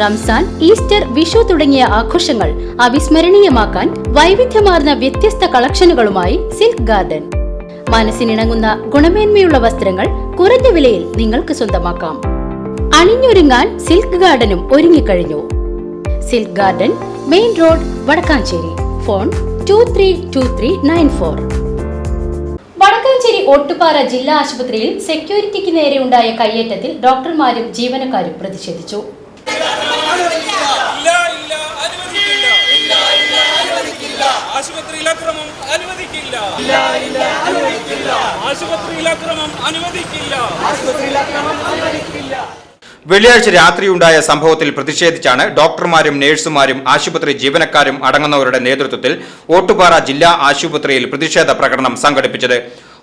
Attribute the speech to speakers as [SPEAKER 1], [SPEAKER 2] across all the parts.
[SPEAKER 1] Ramzan Easter Vishu തുടങ്ങിയ ആഘോഷങ്ങൾ അവിസ്മരണീയമാക്കാൻ വൈവിധ്യമാർന്ന വ്യത്യസ്ത കളക്ഷനുകളുമായി സിൽക്ക് ഗാർഡൻ. മനസ്സിനിണങ്ങുന്ന ഗുണമേന്മയുള്ള വസ്ത്രങ്ങൾ കുറഞ്ഞ വിലയിൽ നിങ്ങൾക്ക് സ്വന്തമാക്കാം. അണിഞ്ഞൊരുങ്ങാൻ സിൽക്ക് ഗാർഡനും ഒരുങ്ങിക്കഴിഞ്ഞു. Silk garden main road Vadakkanchery. Phone two three two three nine four Vadakkanchery Ottupara ജില്ലാ ആശുപത്രിയിൽ സെക്യൂരിറ്റിക്ക് നേരെ ഉണ്ടായ കയ്യേറ്റത്തിൽ ഡോക്ടർമാരും ജീവനക്കാരും പ്രതിഷേധിച്ചു.
[SPEAKER 2] ആശുപത്രിയിൽ അക്രമം അനുവദിക്കില്ല
[SPEAKER 3] വെള്ളിയാഴ്ച രാത്രിയുണ്ടായ സംഭവത്തിൽ പ്രതിഷേധിച്ചാണ് ഡോക്ടർമാരും നഴ്സുമാരും ആശുപത്രി ജീവനക്കാരും അടങ്ങുന്നവരുടെ നേതൃത്വത്തിൽ ഓട്ടുപാറ ജില്ലാ ആശുപത്രിയിൽ പ്രതിഷേധ പ്രകടനം സംഘടിപ്പിച്ചത്.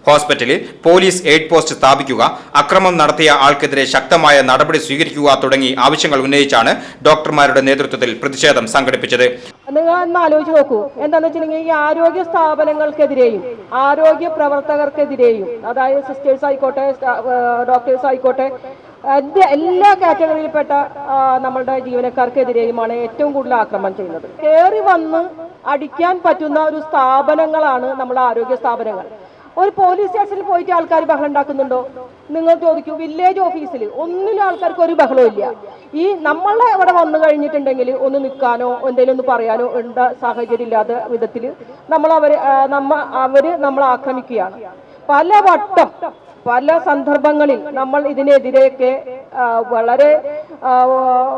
[SPEAKER 3] ഹോസ്പിറ്റലിൽ പോലീസ് എയ്ഡ് പോസ്റ്റ് സ്ഥാപിക്കുക അക്രമം നടത്തിയ ആൾക്കെതിരെ ശക്തമായ നടപടി സ്വീകരിക്കുക തുടങ്ങി ആവശ്യങ്ങൾ ഉന്നയിച്ചാണ് ഡോക്ടർമാരുടെ നേതൃത്വത്തിൽ പ്രതിഷേധം സംഘടിപ്പിച്ചത്.
[SPEAKER 4] നിങ്ങൾ ഒന്ന് ആലോചിച്ച് നോക്കൂ. എന്താണെന്ന് വെച്ചിട്ടുണ്ടെങ്കിൽ ഈ ആരോഗ്യ സ്ഥാപനങ്ങൾക്കെതിരെയും ആരോഗ്യ പ്രവർത്തകർക്കെതിരെയും അതായത് സിസ്റ്റേഴ്സ് ആയിക്കോട്ടെ ഡോക്ടേഴ്സ് ആയിക്കോട്ടെ എല്ലാ കാറ്റഗറിയിൽപ്പെട്ട നമ്മളുടെ ജീവനക്കാർക്കെതിരെയുമാണ് ഏറ്റവും കൂടുതൽ ആക്രമണം ചെയ്യുന്നത്. കയറി വന്ന് അടിക്കാൻ പറ്റുന്ന ഒരു സ്ഥാപനങ്ങളാണ് നമ്മുടെ ആരോഗ്യ സ്ഥാപനങ്ങൾ. ഒരു പോലീസ് സ്റ്റേഷനിൽ പോയിട്ട് ആൾക്കാർ ബഹളം ഉണ്ടാക്കുന്നുണ്ടോ? നിങ്ങൾ ചോദിക്കൂ വില്ലേജ് ഓഫീസിൽ ഒന്നിലും ആൾക്കാർക്ക് ഒരു ബഹളവും ഇല്ല. ഈ നമ്മളെ ഇവിടെ വന്നു കഴിഞ്ഞിട്ടുണ്ടെങ്കിൽ ഒന്ന് നിൽക്കാനോ എന്തെങ്കിലും ഒന്ന് പറയാനോ ഉണ്ട സാഹചര്യം ഇല്ലാത്ത വിധത്തിൽ നമ്മൾ അവർ നമ്മ അവർ നമ്മൾ ആക്രമിക്കുകയാണ്. പല വട്ടം പല സന്ദർഭങ്ങളിൽ നമ്മൾ ഇതിനെതിരെയൊക്കെ വളരെ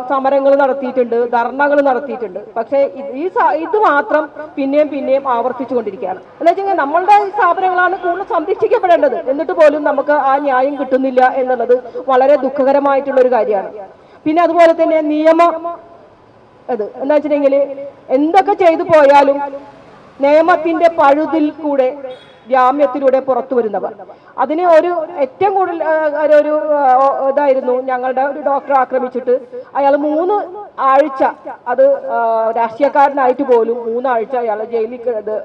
[SPEAKER 4] സമരങ്ങൾ നടത്തിയിട്ടുണ്ട് ധർണകൾ നടത്തിയിട്ടുണ്ട്. പക്ഷേ ഈ ഇത് മാത്രം പിന്നെയും പിന്നെയും ആവർത്തിച്ചു കൊണ്ടിരിക്കുകയാണ് എന്ന് വെച്ചാൽ നമ്മളുടെ സ്ഥാപനങ്ങളാണ് കൂടുതൽ സംരക്ഷിക്കപ്പെടേണ്ടത്. എന്നിട്ട് പോലും നമുക്ക് ആ ന്യായം കിട്ടുന്നില്ല എന്നുള്ളത് വളരെ ദുഃഖകരമായിട്ടുള്ള ഒരു കാര്യമാണ്. പിന്നെ അതുപോലെ തന്നെ നിയമ അത് എന്താ വെച്ചിട്ടുണ്ടെങ്കിൽ എന്തൊക്കെ ചെയ്തു പോയാലും നിയമത്തിന്റെ പഴുതിൽ കൂടെ ജാമ്യത്തിലൂടെ പുറത്തു വരുന്നവർ. അതിന് ഒരു ഏറ്റവും കൂടുതൽ ഒരു- ഇതായിരുന്നു ഞങ്ങളുടെ ഒരു ഡോക്ടർ ആക്രമിച്ചിട്ട് അയാൾ മൂന്ന് ആഴ്ച അത് രാഷ്ട്രീയക്കാരനായിട്ട് പോലും മൂന്നാഴ്ച അയാളെ ജയിലിൽ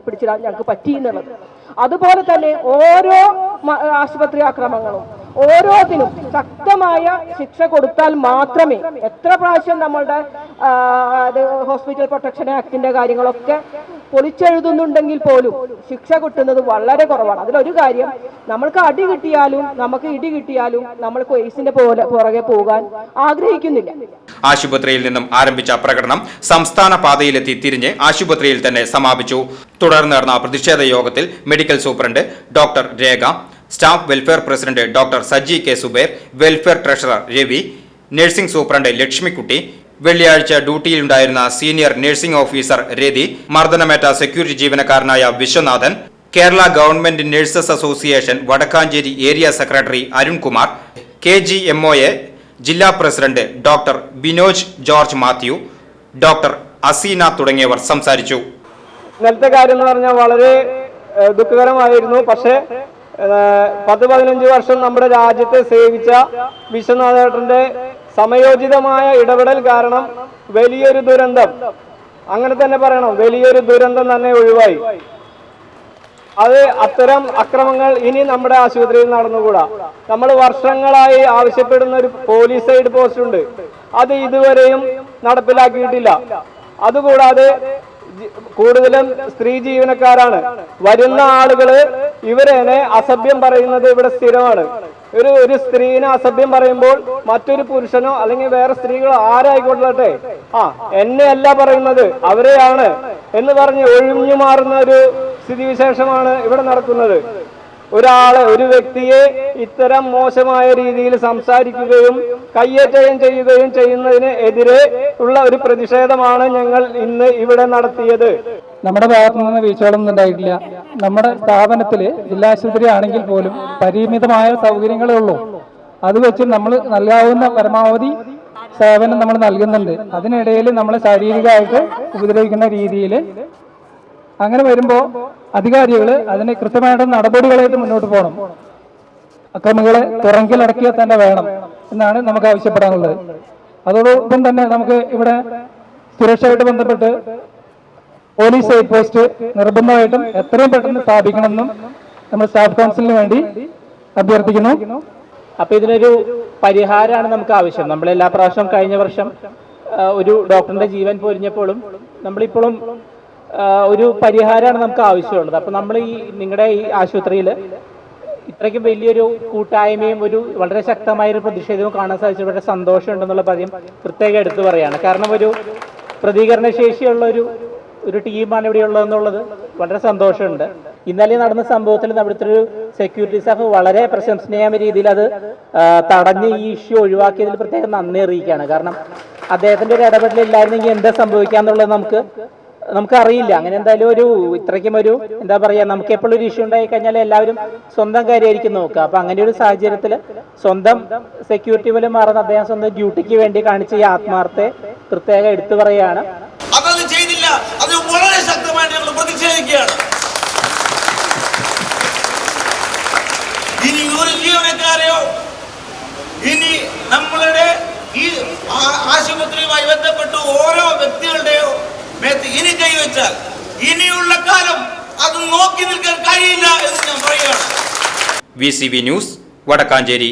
[SPEAKER 4] പിടിച്ചിടാൻ ഞങ്ങൾക്ക് പറ്റി എന്നുള്ളത് അതുപോലെ തന്നെ ഓരോ ആശുപത്രി ആക്രമണങ്ങളും ഓരോത്തിനും ശക്തമായ ശിക്ഷ കൊടുത്താൽ മാത്രമേ എത്ര പ്രാവശ്യം നമ്മളുടെ ഹോസ്പിറ്റൽ പ്രൊട്ടക്ഷൻ ആക്ടിന്റെ കാര്യങ്ങളൊക്കെ പൊളിച്ചെഴുതുന്നുണ്ടെങ്കിൽ പോലും ശിക്ഷ കിട്ടുന്നത് വളരെ കുറവാണ്. അതിലൊരു കാര്യം നമ്മൾക്ക് അടി കിട്ടിയാലും നമുക്ക് ഇടി കിട്ടിയാലും നമ്മൾ കേസിന്റെ പുറകെ പോകാൻ ആഗ്രഹിക്കുന്നില്ല.
[SPEAKER 3] ആശുപത്രിയിൽ നിന്നും ആരംഭിച്ച പ്രകടനം സംസ്ഥാന പാതയിലെത്തി തിരിഞ്ഞ് ആശുപത്രിയിൽ തന്നെ സമാപിച്ചു. തുടർന്ന് നടന്ന പ്രതിഷേധ യോഗത്തിൽ medical superintendent doctor Rekha staff welfare president doctor Saji K Zuber welfare treasurer Ravi nursing superintendent Lakshmikutty വെള്ളിയാഴ്ച ഡ്യൂട്ടിയിലുണ്ടായിരുന്ന സീനിയർ നഴ്സിംഗ് ഓഫീസർ രതി മർദ്ദനമേറ്റ സെക്യൂരിറ്റി ജീവനക്കാരനായ Viswanathan Kerala government nurses association Vadakkanchery area secretary Arunkumar K G M ജില്ലാ president doctor Binoj George Mathew doctor Aseena തുടങ്ങിയവർ സംസാരിച്ചു.
[SPEAKER 5] ഇന്നലത്തെ കാര്യം എന്ന് പറഞ്ഞാൽ വളരെ ദുഃഖകരമായിരുന്നു. പക്ഷേ പത്ത് പതിനഞ്ച് വർഷം നമ്മുടെ രാജ്യത്തെ സേവിച്ച വിശ്വനാഥേട്ടന്റെ സമയോചിതമായ ഇടപെടൽ കാരണം വലിയൊരു ദുരന്തം. അങ്ങനെ തന്നെ പറയണം വലിയൊരു ദുരന്തം തന്നെ ഒഴിവായി. അത് അത്തരം അക്രമങ്ങൾ ഇനി നമ്മുടെ ആശുപത്രിയിൽ നടന്നുകൂടാ. നമ്മൾ വർഷങ്ങളായി ആവശ്യപ്പെടുന്ന ഒരു പോലീസ് സൈഡ് പോസ്റ്റ് ഉണ്ട്. അത് ഇതുവരെയും നടപ്പിലാക്കിയിട്ടില്ല. അതുകൂടാതെ കൂടുതലും സ്ത്രീ ജീവനക്കാരാണ്. വരുന്ന ആളുകൾ ഇവരെന്നെ അസഭ്യം പറയുന്നത് ഇവിടെ സ്ഥിരമാണ്. ഒരു ഒരു സ്ത്രീനെ അസഭ്യം പറയുമ്പോൾ മറ്റൊരു പുരുഷനോ അല്ലെങ്കിൽ വേറെ സ്ത്രീകളോ ആരായിക്കൊള്ളട്ടെ? ആ എന്നെയല്ല പറയുന്നത് അവരെയാണ് എന്ന് പറഞ്ഞ് ഒഴിഞ്ഞു മാറുന്ന ഒരു സ്ഥിതിവിശേഷമാണ് ഇവിടെ നടക്കുന്നത്. ഒരാളെ ഒരു വ്യക്തിയെ ഇത്തരം മോശമായ രീതിയിൽ സംസാരിക്കുകയും കയ്യേറ്റുകയും ചെയ്യുകയും ചെയ്യുന്നതിന് എതിരെ ഉള്ള ഒരു പ്രതിഷേധമാണ് ഞങ്ങൾ ഇന്ന് ഇവിടെ നടത്തിയത്.
[SPEAKER 6] നമ്മുടെ ഭാഗത്തു നിന്ന് വീഴ്ചകളൊന്നും ഉണ്ടായിട്ടില്ല. നമ്മുടെ സ്ഥാപനത്തിൽ ജില്ലാ ആശുപത്രി ആണെങ്കിൽ പോലും പരിമിതമായ സൗകര്യങ്ങളേ ഉള്ളൂ. അത് വെച്ച് നമ്മൾ നൽകാവുന്ന പരമാവധി സേവനം നമ്മൾ നൽകുന്നുണ്ട്. അതിനിടയിൽ നമ്മൾ ശാരീരികമായിട്ട് ഉപദ്രവിക്കുന്ന രീതിയിൽ അങ്ങനെ വരുമ്പോൾ അധികാരികൾ അതിന് കൃത്യമായിട്ട് നടപടികളായിട്ട് മുന്നോട്ട് പോകണം. അക്രമികളെ തുറങ്കിലടക്കിയാൽ തന്നെ വേണം. എന്നാണ് നമുക്ക് ആവശ്യപ്പെടാനുള്ളത്. അതോടൊപ്പം തന്നെ നമുക്ക് ഇവിടെ സുരക്ഷയായിട്ട് ബന്ധപ്പെട്ട് പോലീസ് ഔട്ട് പോസ്റ്റ് നിർബന്ധമായിട്ടും എത്രയും പെട്ടെന്ന് സ്ഥാപിക്കണമെന്നും നമ്മൾ സ്റ്റാഫ് കൗൺസിലിന് വേണ്ടി അഭ്യർത്ഥിക്കുന്നു.
[SPEAKER 7] അപ്പൊ ഇതിനൊരു പരിഹാരമാണ് നമുക്ക് ആവശ്യം. നമ്മൾ എല്ലാ പ്രാവശ്യവും കഴിഞ്ഞ വർഷം
[SPEAKER 6] ഒരു ഡോക്ടറിന്റെ ജീവൻ പൊരിഞ്ഞപ്പോഴും നമ്മളിപ്പോഴും ഒരു പരിഹാരമാണ് നമുക്ക് ആവശ്യമുള്ളത്. അപ്പൊ നമ്മൾ ഈ നിങ്ങളുടെ ഈ ആശുപത്രിയിൽ ഇത്രയ്ക്കും വലിയൊരു കൂട്ടായ്മയും ഒരു വളരെ ശക്തമായ ഒരു പ്രതിഷേധവും കാണാൻ സാധിച്ചത് വളരെ സന്തോഷമുണ്ടെന്നുള്ള പതിയും പ്രത്യേകം എടുത്തു പറയാണ് കാരണം ഒരു പ്രതികരണശേഷിയുള്ള ഒരു ഒരു ടീമാണ് ഇവിടെ ഉള്ളതെന്നുള്ളത് വളരെ സന്തോഷമുണ്ട്. ഇന്നലെ നടന്ന സംഭവത്തിൽ അവിടുത്തെ ഒരു സെക്യൂരിറ്റി സ്റ്റാഫ് വളരെ പ്രശംസനീയമായ രീതിയിൽ അത് തടഞ്ഞ് ഈ ഇഷ്യൂ ഒഴിവാക്കിയതിൽ പ്രത്യേകം നന്ദി അറിയിക്കുകയാണ്. കാരണം അദ്ദേഹത്തിന്റെ ഒരു ഇടപെടലില്ലായിരുന്നെങ്കിൽ എന്താ സംഭവിക്കാന്നുള്ളത് നമുക്ക് നമുക്കറിയില്ല. അങ്ങനെ എന്തായാലും ഒരു ഇത്രയ്ക്കും ഒരു എന്താ പറയാ നമുക്ക് എപ്പോഴും ഒരു ഇഷ്യൂ ഉണ്ടായി കഴിഞ്ഞാൽ എല്ലാവരും സ്വന്തം കാര്യമായിരിക്കും നോക്കുക. അപ്പൊ അങ്ങനെ ഒരു സാഹചര്യത്തിൽ സ്വന്തം സെക്യൂരിറ്റി പോലും മാറുന്ന അദ്ദേഹം സ്വന്തം ഡ്യൂട്ടിക്ക് വേണ്ടി കാണിച്ച ഈ ആത്മാർത്ഥത്തെ പ്രത്യേകം എടുത്തു പറയുകയാണ്.
[SPEAKER 7] അതത് ചെയ്തില്ല. വളരെ ഇനി നമ്മളുടെ ഈ ആശുപത്രിയുമായി ബന്ധപ്പെട്ട് ഓരോ വ്യക്തികളുടെയോ മേത്ത് ഇനി കൈവച്ചാൽ ഇനിയുള്ള കാലം അത് നോക്കി നിൽക്കാൻ കഴിയില്ല എന്ന് ഞാൻ പറയുകയാണ്.
[SPEAKER 3] V C V news Vadakkanchery.